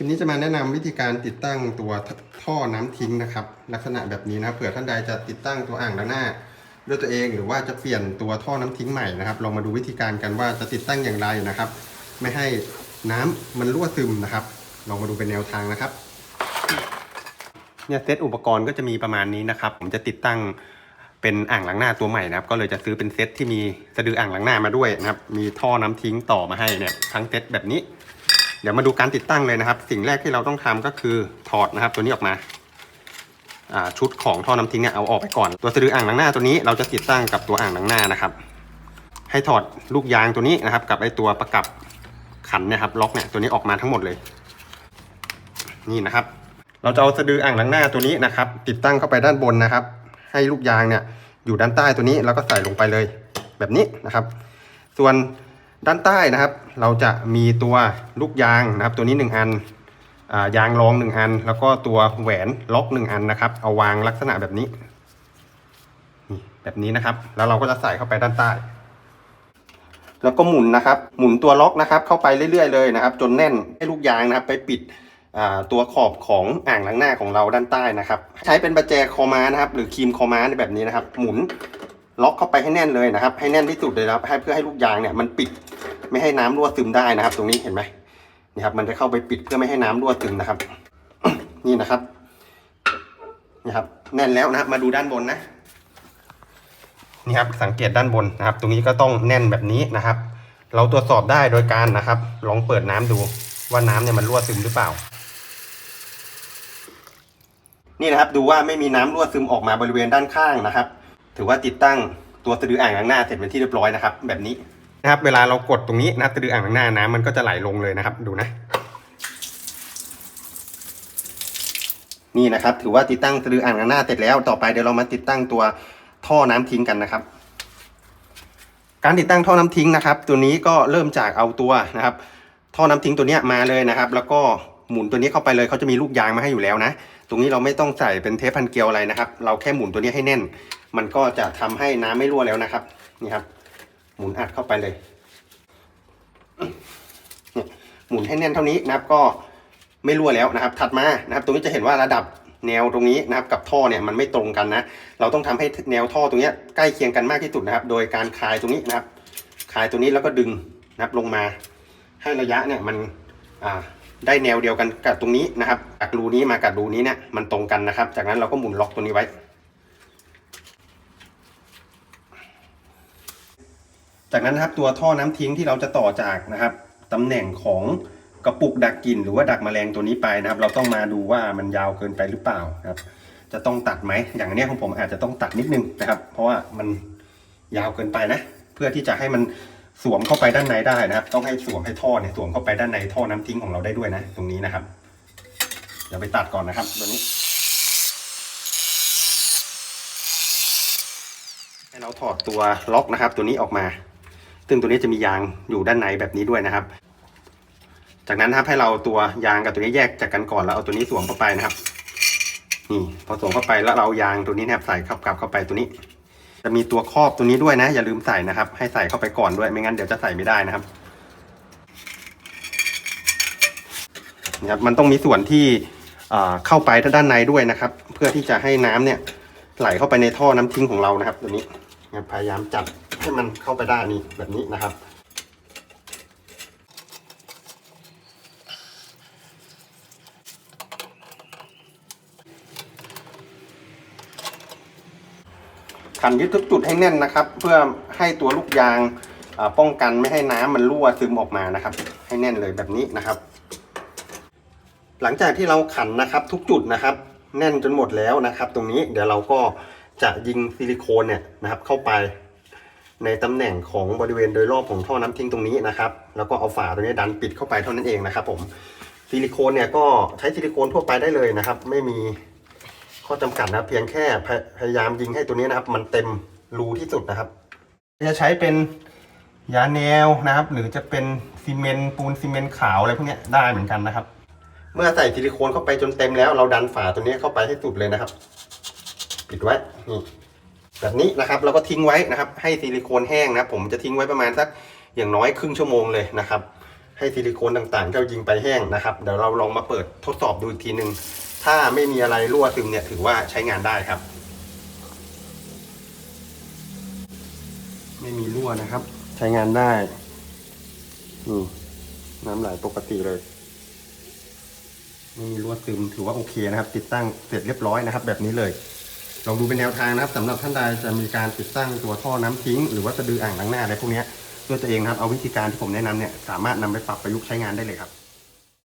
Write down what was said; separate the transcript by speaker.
Speaker 1: คลิปนี้จะมาแนะนำวิธีการติดตั้งตัวท่อน้ำทิ้งนะครับ ลักษณะแบบนี้นะเผื่อท่านใดจะติดตั้งตัวอ่างล้างหน้า ด้วยตัวเองหรือว่าจะเปลี่ยนตัวท่อน้ำทิ้งใหม่นะครับลองมาดูวิธีการกันว่าจะติดตั้งอย่างไรนะครับ ไม่ให้น้ำมันรั่วซึมนะครับ ลองมาดูเป็นแนวทางนะครับเนี่ยเซตอุปกรณ์ก็จะมีประมาณนี้นะครับ ผมจะติดตั้งเป็นอ่างล้างหน้าตัวใหม่นะครับ ก็เลยจะซื้อเป็นเซตที่มีสะดืออ่างล้างหน้ามาด้วยนะครับ มีท่อน้ำทิ้งต่อมาให้เนี่ยทั้งเซตแบบนี้ เดี๋ยวมาดูการติดตั้งเลยนะครับ สิ่งแรกที่เราต้องทำก็คือถอดนะครับ ตัวนี้ออกมาาชุดของท่อน้ำทิ้งเนี่ยเอาออกไปก่อน ตัวสะดืออ่างล้างหน้าตัวนี้เราจะติดตั้งกับตัวอ่างล้างหน้านะครับ ให้ถอดลูกยางตัวนี้นะครับ กับไอตัวประกับขันนะครับล็อกเนี่ยตัวนี้ออกมาทั้งหมดเลย นี่นะครับ เราจะเอาสะดืออ่างล้างหน้าตัวนี้นะครับ ติดตั้งเข้าไปด้านบนนะครับ ให้ลูกยางเนี่ยอยู่ด้านใต้ตัวนี้แล้วก็ใส่ลงไปเลย แบบนี้นะครับ ส่วน ด้านใต้นะครับ เราจะมีตัวลูกยางนะครับ ตัวนี้หนึ่งอันอายางรองหนึ่งอัน แล้วก็ตัวแหวนล็อกหนึ่งอันนะครับ เอาวางลักษณะแบบนี้นี่แบบนี้นะครับ แล้วเราก็จะใส่เข้าไปด้านใต้ แล้วก็หมุนนะครับ หมุนตัวล็อกนะครับ เข้าไปเรื่อยๆเลยนะครับ จนแน่นให้ลูกยางนะครับ ไปปิดตัวขอบของอ่างล้างหน้าของเราด้านใต้นะครับ ใช้เป็นประแจคอม้านะครับ หรือครีมคอม้าในแบบนี้นะครับ หมุน ล็อกเข้าไปให้แน่นเลยนะครับ ให้แน่นที่สุดเลยนะครับให้เพื่อให้ลูกยางเนี่ยมันปิดไม่ให้น้ำรั่วซึมได้นะครับ ตรงนี้เห็นไหมนี่ครับ มันจะเข้าไปปิดเพื่อไม่ให้น้ำรั่วซึมนะครับ นี่นะครับนี่ครับ แน่นแล้วนะครับ มาดูด้านบนนะนี่ครับสังเกตด้านบนนะครับ ตรงนี้ก็ต้องแน่นแบบนี้นะครับ เราตรวจสอบได้โดยการนะครับ ลองเปิดน้ำดูว่าน้ำเนี่ยมันรั่วซึมหรือเปล่า นี่นะครับดูว่าไม่มีน้ำรั่วซึมออกมาบริเวณด้านข้างนะครับ ถือว่าติดตั้งตัวสะดืออ่างล้างหน้าเสร็จเป็นที่เรียบร้อยนะครับ แบบนี้นะครับ เวลาเรากดตรงนี้นะสะดืออ่างล้างหน้าน้ำมันก็จะไหลลงเลยนะครับ ดูนะ นี่นะครับ ถือว่าติดตั้งสะดืออ่างล้างหน้าเสร็จแล้วต่อไปเดี๋ยวเรามาติดตั้งตัวท่อน้ำทิ้งกันนะครับ การติดตั้งท่อน้ำทิ้งนะครับ ตัวนี้ก็เริ่มจากเอาตัวนะครับ ท่อน้ำทิ้งตัวเนี้ยมาเลยนะครับ แล้วก็ หมุนตัวนี้เข้าไปเลยเขาจะมีลูกยางมาให้อยู่แล้วนะ ตรงนี้เราไม่ต้องใส่เป็นเทปพันเกลียวอะไรนะครับ เราแค่หมุนตัวนี้ให้แน่น มันก็จะทำให้น้ำไม่รั่วแล้วนะครับ นี่ครับ หมุนอัดเข้าไปเลยหมุนให้แน่นเท่านี้นะครับก็ไม่รั่วแล้วนะครับ ถัดมานะครับ ตรงนี้จะเห็นว่าระดับแนวตรงนี้นะครับกับท่อเนี่ยมันไม่ตรงกันนะ เราต้องทำให้แนวท่อตรงนี้ใกล้เคียงกันมากที่สุดนะครับ โดยการคลายตรงนี้นะครับ คลายตัวนี้แล้วก็ดึงนะครับลงมา ให้ระยะเนี่ยมันอ่า ได้แนวเดียวกันกับตรงนี้นะครับจากรูนี้มากับรูนี้เนี่ยมันตรงกันนะครับ จากนั้นเราก็หมุนล็อกตัวนี้ไว้ จากนั้นนะครับตัวท่อน้ำทิ้งที่เราจะต่อจากนะครับตำแหน่งของกระปุกดักกลิ่นหรือว่าดักแมลงตัวนี้ไปนะครับ เราต้องมาดูว่ามันยาวเกินไปหรือเปล่านะครับ จะต้องตัดไหมอย่างนี้ของผมอาจจะต้องตัดนิดนึงนะครับ เพราะว่ามันยาวเกินไปนะ เพื่อที่จะให้มัน สวมเข้าไปด้านในได้นะครับ ต้องให้สวมให้ท่อเนี่ยสวมเข้าไปด้านในท่อน้ำทิ้งของเราได้ด้วยนะ ตรงนี้นะครับเดี๋ยวไปตัดก่อนนะครับตัวนี้ให้เราถอดตัวล็อกนะครับ ตัวนี้ออกมา ซึ่งตัวนี้จะมียางอยู่ด้านในแบบนี้ด้วยนะครับ จากนั้นนะครับให้เราตัวยางกับตัวนี้แยกจากกันก่อนแล้วเอาตัวนี้สวมเข้าไปนะครับ นี่พอสวมเข้าไปแล้วเรายางตัวนี้นะครับใส่ข้ากลับเข้าไปตัวนี้ จะมีตัวครอบตัวนี้ด้วยนะ อย่าลืมใส่นะครับ ให้ใส่เข้าไปก่อนด้วยไม่งั้นเดี๋ยวจะใส่ไม่ได้นะครับนี่ครับมันต้องมีส่วนที่เข้าไปด้านในด้วยนะครับ เพื่อที่จะให้น้ำเนี่ยไหลเข้าไปในท่อน้ำทิ้งของเรานะครับ ตัวนี้พยายามจับให้มันเข้าไปได้นี่แบบนี้นะครับ ขันยึดทุกจุดให้แน่นนะครับ เพื่อให้ตัวลูกยางป้องกันไม่ให้น้ำมันรั่วซึมออกมานะครับ ให้แน่นเลยแบบนี้นะครับ หลังจากที่เราขันนะครับทุกจุดนะครับ แน่นจนหมดแล้วนะครับ ตรงนี้เดี๋ยวเราก็จะยิงซิลิโคนเนี่ยนะครับ เข้าไปในตำแหน่งของบริเวณโดยรอบของท่อน้ำทิ้งตรงนี้นะครับ แล้วก็เอาฝาตัวนี้ดันปิดเข้าไปเท่านั้นเองนะครับ ผมซิลิโคนเนี่ยก็ใช้ซิลิโคนทั่วไปได้เลยนะครับ ไม่มี ข้อจำกัดนะเพียงแค่พยพยายามยิงให้ตัวนี้นะครับ มันเต็มรูที่สุดนะครับ จะใช้เป็นยาแนวนะครับ หรือจะเป็นซีเมนต์ปูนซีเมนต์ขาวอะไรพวกนี้ได้เหมือนกันนะครับ เมื่อใส่ซิลิโคนเข้าไปจนเต็มแล้ว เราดันฝาตัวนี้เข้าไปให้สุดเลยนะครับ ปิดไว้นี่แบบนี้นะครับเราก็ทิ้งไว้นะครับ ให้ซิลิโคนแห้งนะผมจะทิ้งไว้ประมาณสักอย่างน้อยครึ่งชั่วโมงเลยนะครับ ให้ซิลิโคนต่างๆที่เรายิงไปแห้งนะครับเดี๋ยวเราลองมาเปิดทดสอบดูอีกทีหนึ่ง ถ้าไม่มีอะไรรั่วซึมเนี่ยถือว่าใช้งานได้ครับ ไม่มีรั่วนะครับ ใช้งานได้นี่น้ำไหลปกติเลยไม่มีรั่วซึมถือว่าโอเคนะครับ ติดตั้งเสร็จเรียบร้อยนะครับ แบบนี้เลยลองดูเป็นแนวทางนะครับสำหรับท่านใดจะมีการติดตั้งตัวท่อน้ำทิ้ง หรือว่าสะดืออ่างล้างหน้าอะไรพวกเนี้ยด้วยตัวเองนะครับเอาวิธีการที่ผมแนะนำเนี่ยสามารถนำไปปรับประยุกต์ใช้งานได้เลยครับ